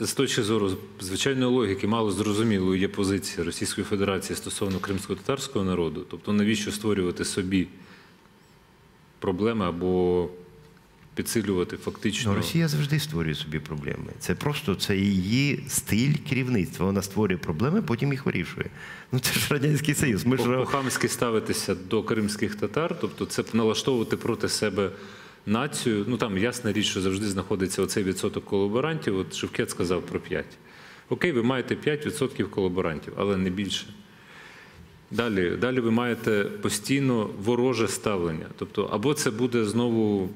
з точки зору звичайної логіки, мало зрозумілою є позиція Російської Федерації стосовно кримсько-татарського народу. Тобто, навіщо створювати собі проблеми або підсилювати фактично. Ну, Росія завжди створює собі проблеми. Це просто це її стиль керівництва. Вона створює проблеми, потім їх вирішує. Ну це ж радянський союз. Ми ж по-хамськи ставитися до кримських татар, тобто це налаштовувати проти себе націю. Ну там ясна річ, що завжди знаходиться оцей відсоток колаборантів. От Шевкет сказав про 5. Окей, ви маєте 5% колаборантів, але не більше. Далі, далі ви маєте постійно вороже ставлення. Тобто, або це буде знову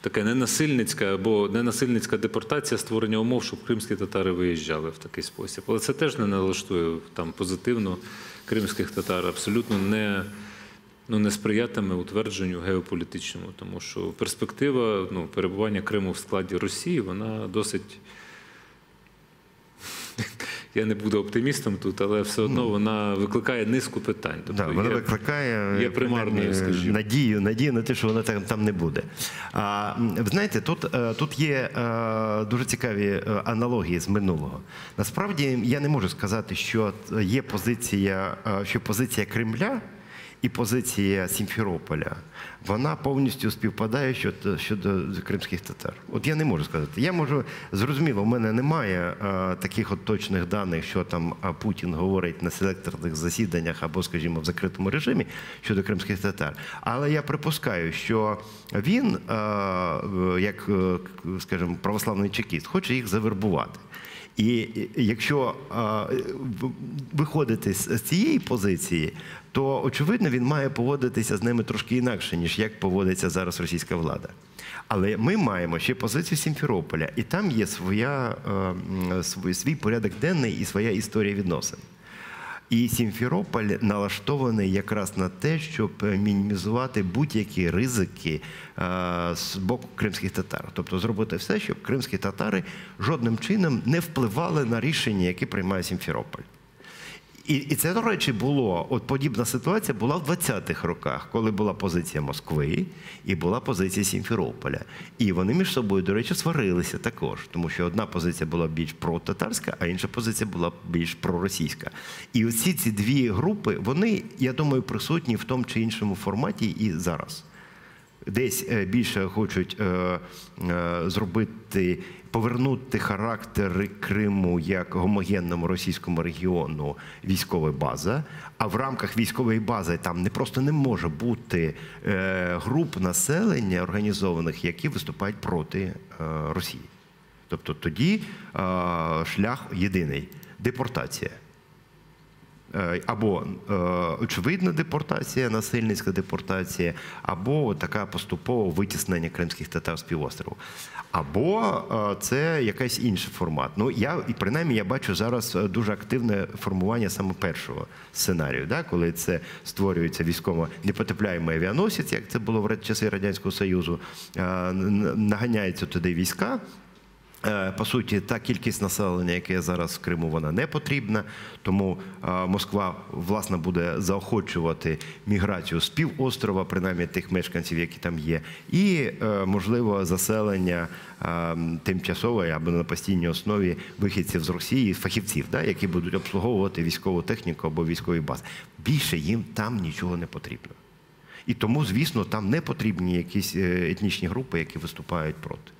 таке ненасильницька або ненасильницька депортація створення умов, щоб кримські татари виїжджали в такий спосіб. Але це теж не налаштує там позитивно кримських татар, абсолютно не. Ну, не сприятиме утвердженню геополітичному, тому що перспектива ну, перебування Криму в складі Росії, вона досить. Я не буду оптимістом тут, але все одно вона викликає низку питань. Тобто да, вона є, викликає є примарною, скажімо. надію, надію на те, що вона там, там не буде. А, Ви знаєте, тут е, тут є е, дуже цікаві е, аналогії з минулого. Насправді я не можу сказати, що є позиція, що позиція Кремля і позиція Сімферополя, вона повністю співпадає щодо щодо кримських татар. От я не можу сказати. Я можу зрозуміло, в мене немає а, таких от точних даних, що там Путін говорить на селекторних засіданнях або, скажімо, в закритому режимі щодо кримських татар. Але я припускаю, що він, а, як скажімо, православний чекіст, хоче їх завербувати. І якщо виходити з цієї позиції, то очевидно він має поводитися з ними трошки інакше, ніж як поводиться зараз російська влада. Але ми маємо ще позицію Сімферополя, і там є своя, свій порядок денний і своя історія відносин. І Сімферополь налаштований якраз на те, щоб мінімізувати будь-які ризики з боку кримських татар, тобто зробити все, щоб кримські татари жодним чином не впливали на рішення, які приймає Сімферополь. І і це, до речі, було от подібна ситуація була в 20-х роках, коли була позиція Москви і була позиція Сімферополя. І вони між собою, до речі, сварилися також, тому що одна позиція була більш протатарська, а інша позиція була більш проросійська. І оці ці дві групи, вони, я думаю, присутні в тому чи іншому форматі і зараз. Десь е, більше хочуть е, е, зробити повернути характер Криму як гомогенному російському регіону військова база. А в рамках військової бази там не просто не може бути груп населення організованих, які виступають проти Росії. Тобто тоді шлях єдиний депортація. Е, або е, очевидна депортація, насильницька депортація, або така поступове витіснення кримських татар з півострову. Або е, це якийсь інший формат. Ну я і принаймні я бачу зараз дуже активне формування саме першого сценарію, да, коли це створюється військово непотепляємий авіаносець, як це було в часи радянського союзу, наганяються туди війська. Е, по суті, та кількість населення, яке зараз в Криму, вона не потрібна. Тому е, Москва власне буде заохочувати міграцію з півострова, принаймні тих мешканців, які там є, і е, можливо заселення тимчасової або на постійній основі вихідців з Росії, фахівців, да, які будуть обслуговувати військову техніку або військові бази. Більше їм там нічого не потрібно. І тому, звісно, там не потрібні якісь етнічні групи, які виступають проти.